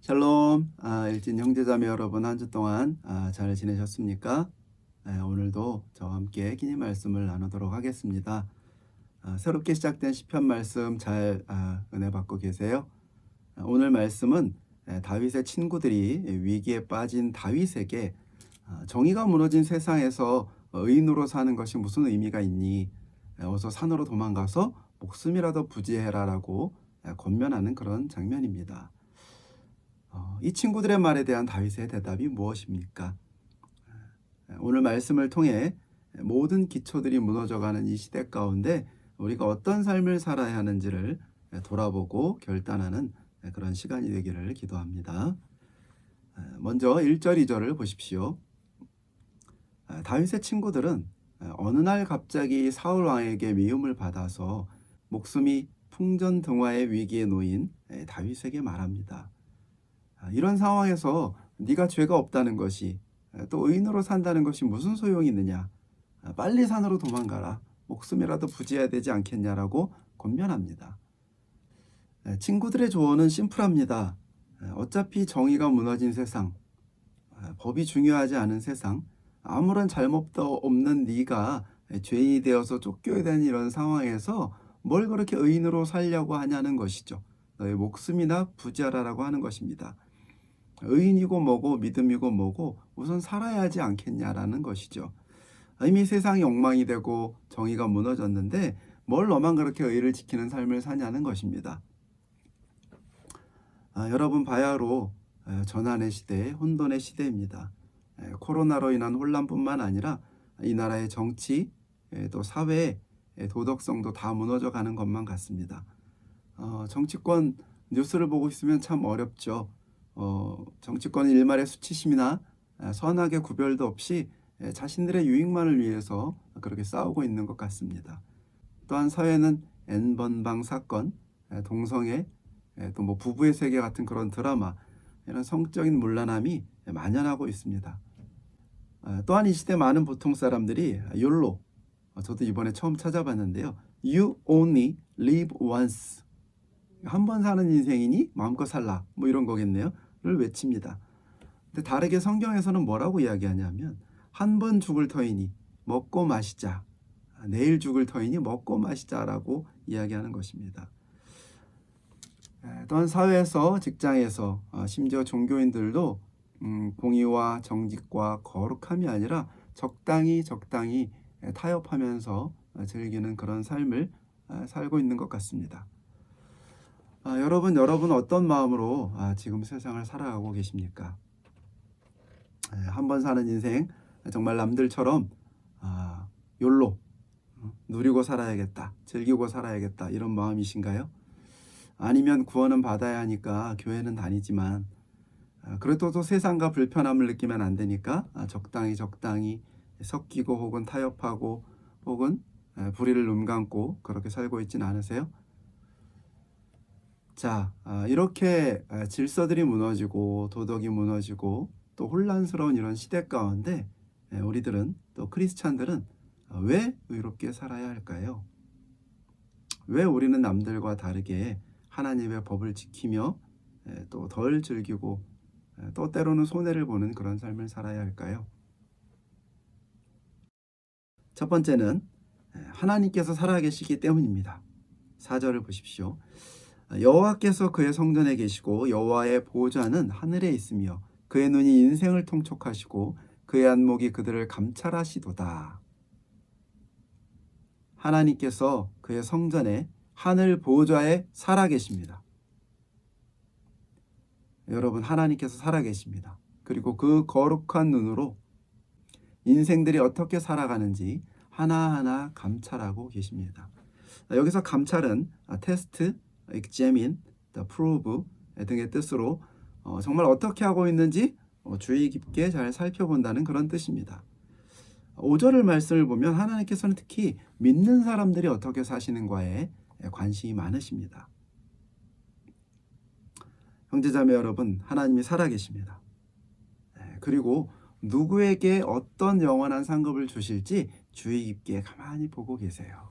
샬롬, 아, 일진 형제자매 여러분 한 주 동안 아, 잘 지내셨습니까? 네, 오늘도 저와 함께 기님 말씀을 나누도록 하겠습니다. 아, 새롭게 시작된 시편 말씀 잘 아, 은혜 받고 계세요? 아, 오늘 말씀은 에, 다윗의 친구들이 위기에 빠진 다윗에게 아, 정의가 무너진 세상에서 의인으로 사는 것이 무슨 의미가 있니? 에, 어서 산으로 도망가서 목숨이라도 부지해라라고 에, 권면하는 그런 장면입니다. 어, 이 친구들의 말에 대한 다윗의 대답이 무엇입니까? 에, 오늘 말씀을 통해 모든 기초들이 무너져가는 이 시대 가운데 우리가 어떤 삶을 살아야 하는지를 돌아보고 결단하는 그런 시간이 되기를 기도합니다. 에, 먼저 1절, 2절을 보십시오. 에, 다윗의 친구들은 에, 어느 날 갑자기 사울 왕에게 미움을 받아서 목숨이 풍전등화의 위기에 놓인 에, 다윗에게 말합니다. 아, 이런 상황에서 네가 죄가 없다는 것이 에, 또 의인으로 산다는 것이 무슨 소용이 있느냐? 아, 빨리 산으로 도망가라. 목숨이라도 부지해야 되지 않겠냐라고 권면합니다. 에, 친구들의 조언은 심플합니다. 에, 어차피 정의가 무너진 세상, 에, 법이 중요하지 않은 세상, 아무런 잘못도 없는 네가 에, 죄인이 되어서 쫓겨야 되는 이런 상황에서 뭘 그렇게 의인으로 살려고 하냐는 것이죠. 너의 목숨이나 부지하라라고 하는 것입니다. 의인이고 뭐고 믿음이고 뭐고 우선 살아야 하지 않겠냐라는 것이죠. 이미 세상이 엉망이 되고 정의가 무너졌는데 뭘 너만 그렇게 의를 지키는 삶을 사냐는 것입니다. 아, 여러분 바야흐로 에, 전환의 시대, 혼돈의 시대입니다. 에, 코로나로 인한 혼란뿐만 아니라 이 나라의 정치, 에, 또 사회, 의 도덕성도 다 무너져 가는 것만 같습니다. 어, 정치권 뉴스를 보고 있으면 참 어렵죠. 어, 정치권은 일말의 수치심이나 에, 선악의 구별도 없이 에, 자신들의 유익만을 위해서 그렇게 싸우고 있는 것 같습니다. 또한 사회는 N번방 사건, 에, 동성애, 또 뭐 부부의 세계 같은 그런 드라마 이런 성적인 문란함이 만연하고 있습니다. 아, 또한 이 시대 많은 보통 사람들이 욜로 어, 저도 이번에 처음 찾아봤는데요. You only live once. 한 번 사는 인생이니 마음껏 살라. 뭐 이런 거겠네요. 를 외칩니다. 근데 다르게 성경에서는 뭐라고 이야기하냐면 한 번 죽을 터이니 먹고 마시자. 아, 내일 죽을 터이니 먹고 마시자라고 이야기하는 것입니다. 에, 또한 사회에서 직장에서 어, 심지어 종교인들도 음, 공의와 정직과 거룩함이 아니라 적당히 적당히 에, 타협하면서 어, 즐기는 그런 삶을 어, 살고 있는 것 같습니다. 아, 여러분, 여러분 어떤 마음으로 아, 지금 세상을 살아가고 계십니까? 한번 사는 인생 정말 남들처럼 아, 욜로 어, 누리고 살아야겠다, 즐기고 살아야겠다 이런 마음이신가요? 아니면 구원은 받아야 하니까 교회는 다니지만 아, 그래도 또 세상과 불편함을 느끼면 안 되니까 아, 적당히 적당히 섞이고 혹은 타협하고 혹은 에, 불의를 눈감고 그렇게 살고 있진 않으세요? 자, 아, 이렇게 아, 질서들이 무너지고 도덕이 무너지고 또 혼란스러운 이런 시대 가운데 에, 우리들은 또 크리스찬들은 아, 왜 의롭게 살아야 할까요? 왜 우리는 남들과 다르게 하나님의 법을 지키며 또 덜 즐기고 에, 또 때로는 손해를 보는 그런 삶을 살아야 할까요? 첫 번째는 에, 하나님께서 살아계시기 때문입니다. 4절을 보십시오. 여호와께서 그의 성전에 계시고 여호와의 보좌는 하늘에 있으며 그의 눈이 인생을 통촉하시고 그의 안목이 그들을 감찰하시도다. 하나님께서 그의 성전에 하늘 보좌에 살아 계십니다. 여러분 하나님께서 살아 계십니다. 그리고 그 거룩한 눈으로 인생들이 어떻게 살아가는지 하나하나 감찰하고 계십니다. 여기서 감찰은 테스트, examine, prove 등의 뜻으로 어, 정말 어떻게 하고 있는지 어, 주의 깊게 잘 살펴본다는 그런 뜻입니다. 5절을 말씀을 보면 하나님께서는 특히 믿는 사람들이 어떻게 사시는가에 관심이 많으십니다. 형제자매 여러분, 하나님이 살아계십니다. 예, 그리고 누구에게 어떤 영원한 상급을 주실지 주의 깊게 가만히 보고 계세요.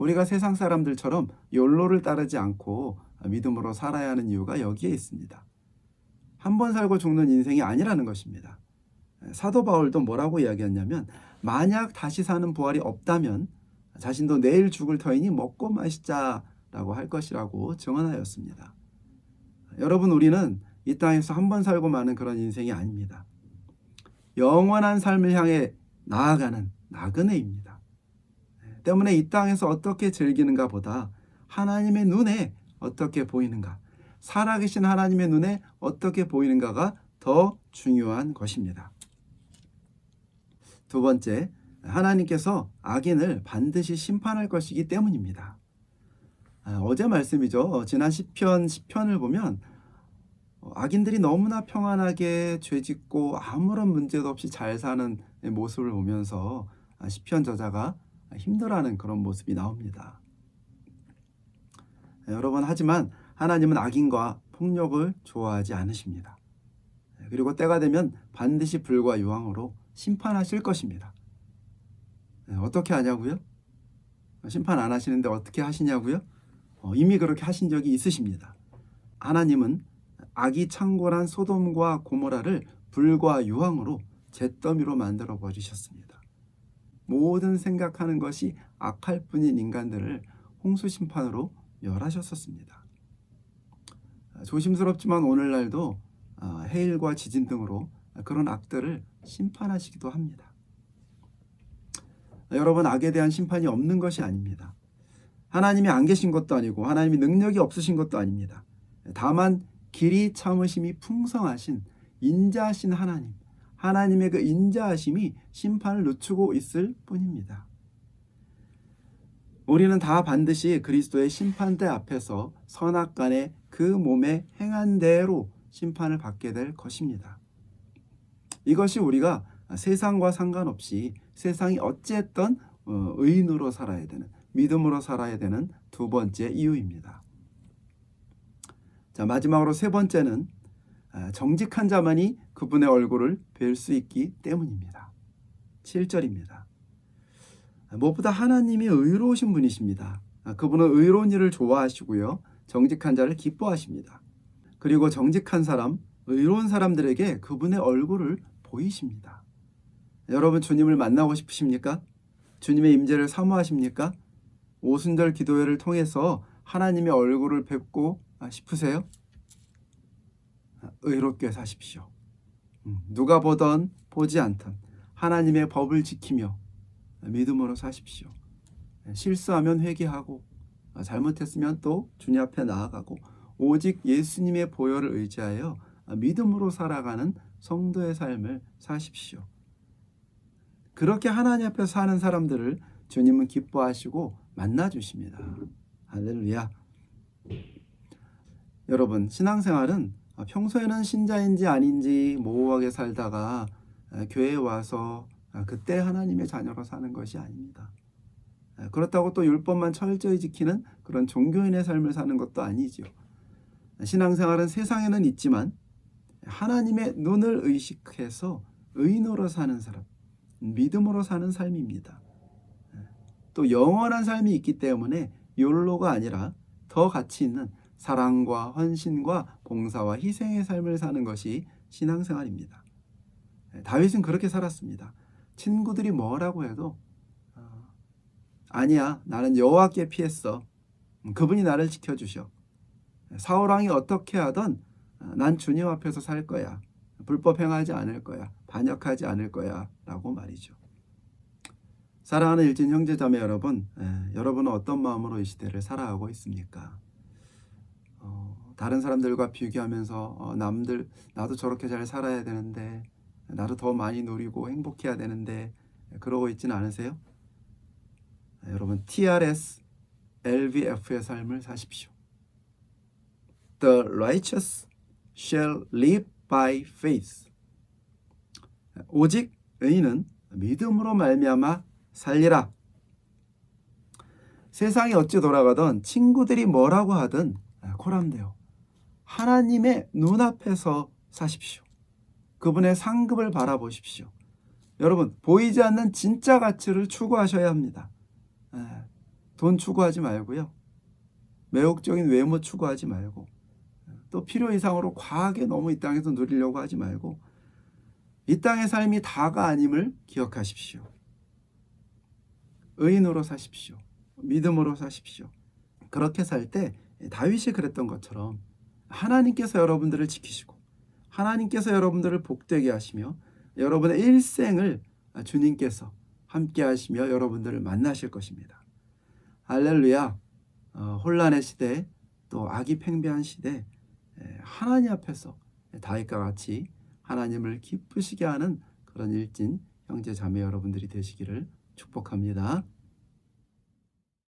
예, 우리가 세상 사람들처럼 욜로를 따르지 않고 믿음으로 살아야 하는 이유가 여기에 있습니다. 한 번 살고 죽는 인생이 아니라는 것입니다. 사도 바울도 뭐라고 이야기했냐면 만약 다시 사는 부활이 없다면 자신도 내일 죽을 터이니 먹고 마시자라고 할 것이라고 증언하였습니다. 여러분 우리는 이 땅에서 한 번 살고 마는 그런 인생이 아닙니다. 영원한 삶을 향해 나아가는 나그네입니다. 때문에 이 땅에서 어떻게 즐기는가 보다 하나님의 눈에 어떻게 보이는가, 살아계신 하나님의 눈에 어떻게 보이는가가 더 중요한 것입니다. 두 번째, 하나님께서 악인을 반드시 심판할 것이기 때문입니다. 아, 어제 말씀이죠. 지난 시편 10편을 보면 어, 악인들이 너무나 평안하게 죄 짓고 아무런 문제도 없이 잘 사는 모습을 보면서 아, 시편 저자가 힘들어하는 그런 모습이 나옵니다. 네, 여러분 하지만 하나님은 악인과 폭력을 좋아하지 않으십니다. 네, 그리고 때가 되면 반드시 불과 유황으로 심판하실 것입니다. 네, 어떻게 하냐고요? 심판 안 하시는데 어떻게 하시냐고요? 어, 이미 그렇게 하신 적이 있으십니다. 하나님은 악이 창궐한 소돔과 고모라를 불과 유황으로 잿더미로 만들어 버리셨습니다. 모든 생각하는 것이 악할 뿐인 인간들을 홍수 심판으로 멸하셨었습니다. 조심스럽지만 오늘날도 아, 해일과 지진 등으로 그런 악들을 심판하시기도 합니다. 여러분 악에 대한 심판이 없는 것이 아닙니다. 하나님이 안 계신 것도 아니고 하나님이 능력이 없으신 것도 아닙니다. 다만 길이 참으심이 풍성하신 인자하신 하나님, 하나님의 그 인자하심이 심판을 늦추고 있을 뿐입니다. 우리는 다 반드시 그리스도의 심판대 앞에서 선악간에 그 몸에 행한 대로 심판을 받게 될 것입니다. 이것이 우리가 세상과 상관없이 세상이 어찌했던 어, 의인으로 살아야 되는 믿음으로 살아야 되는 두 번째 이유입니다. 자, 마지막으로 세 번째는 아, 정직한 자만이 그분의 얼굴을 뵐 수 있기 때문입니다. 7절입니다. 무엇보다 하나님이 의로우신 분이십니다. 아, 그분은 의로운 일을 좋아하시고요. 정직한 자를 기뻐하십니다. 그리고 정직한 사람, 의로운 사람들에게 그분의 얼굴을 보이십니다. 여러분 주님을 만나고 싶으십니까? 주님의 임재를 사모하십니까? 오순절 기도회를 통해서 하나님의 얼굴을 뵙고 싶으세요? 의롭게 사십시오. 음, 누가 보던 보지 않던 하나님의 법을 지키며 믿음으로 사십시오. 실수하면 회개하고 잘못했으면 또 주님 앞에 나아가고 오직 예수님의 보혈을 의지하여 믿음으로 살아가는 성도의 삶을 사십시오. 그렇게 하나님 앞에 사는 사람들을 주님은 기뻐하시고 만나 주십니다. 할렐루야. 여러분, 신앙생활은 평소에는 신자인지 아닌지 모호하게 살다가 교회에 와서 그때 하나님의 자녀로 사는 것이 아닙니다. 그렇다고 또 율법만 철저히 지키는 그런 종교인의 삶을 사는 것도 아니지요. 신앙생활은 세상에는 있지만 하나님의 눈을 의식해서 의인으로 사는 사람, 믿음으로 사는 삶입니다. 또 영원한 삶이 있기 때문에 욜로가 아니라 더 가치 있는 사랑과 헌신과 봉사와 희생의 삶을 사는 것이 신앙생활입니다. 다윗은 그렇게 살았습니다. 친구들이 뭐라고 해도 어, 아니야 나는 여호와께 피했어. 그분이 나를 지켜주셔. 사울 왕이 어떻게 하던 어, 난 주님 앞에서 살 거야. 불법 행하지 않을 거야. 반역하지 않을 거야라고 말이죠. 사랑하는 일진 형제자매 여러분, 에, 여러분은 어떤 마음으로 이 시대를 살아가고 있습니까? 어, 다른 사람들과 비교하면서 어, 남들 나도 저렇게 잘 살아야 되는데 나도 더 많이 누리고 행복해야 되는데 그러고 있지는 않으세요? 에, 여러분 TRS, LVF의 삶을 사십시오. The righteous shall live by faith. 오직 의인은 믿음으로 말미암아 살리라. 세상이 어찌 돌아가던 친구들이 뭐라고 하든 코람데요. 하나님의 눈앞에서 사십시오. 그분의 상급을 바라보십시오. 여러분 보이지 않는 진짜 가치를 추구하셔야 합니다. 돈 추구하지 말고요. 매혹적인 외모 추구하지 말고 또 필요 이상으로 과하게 너무 이 땅에서 누리려고 하지 말고 이 땅의 삶이 다가 아님을 기억하십시오. 의인으로 사십시오. 믿음으로 사십시오. 그렇게 살 때 다윗이 그랬던 것처럼 하나님께서 여러분들을 지키시고 하나님께서 여러분들을 복되게 하시며 여러분의 일생을 주님께서 함께 하시며 여러분들을 만나실 것입니다. 할렐루야. 어, 혼란의 시대 또 악이 팽배한 시대 에, 하나님 앞에서 다윗과 같이 하나님을 기쁘시게 하는 그런 일진 형제 자매 여러분들이 되시기를 축복합니다.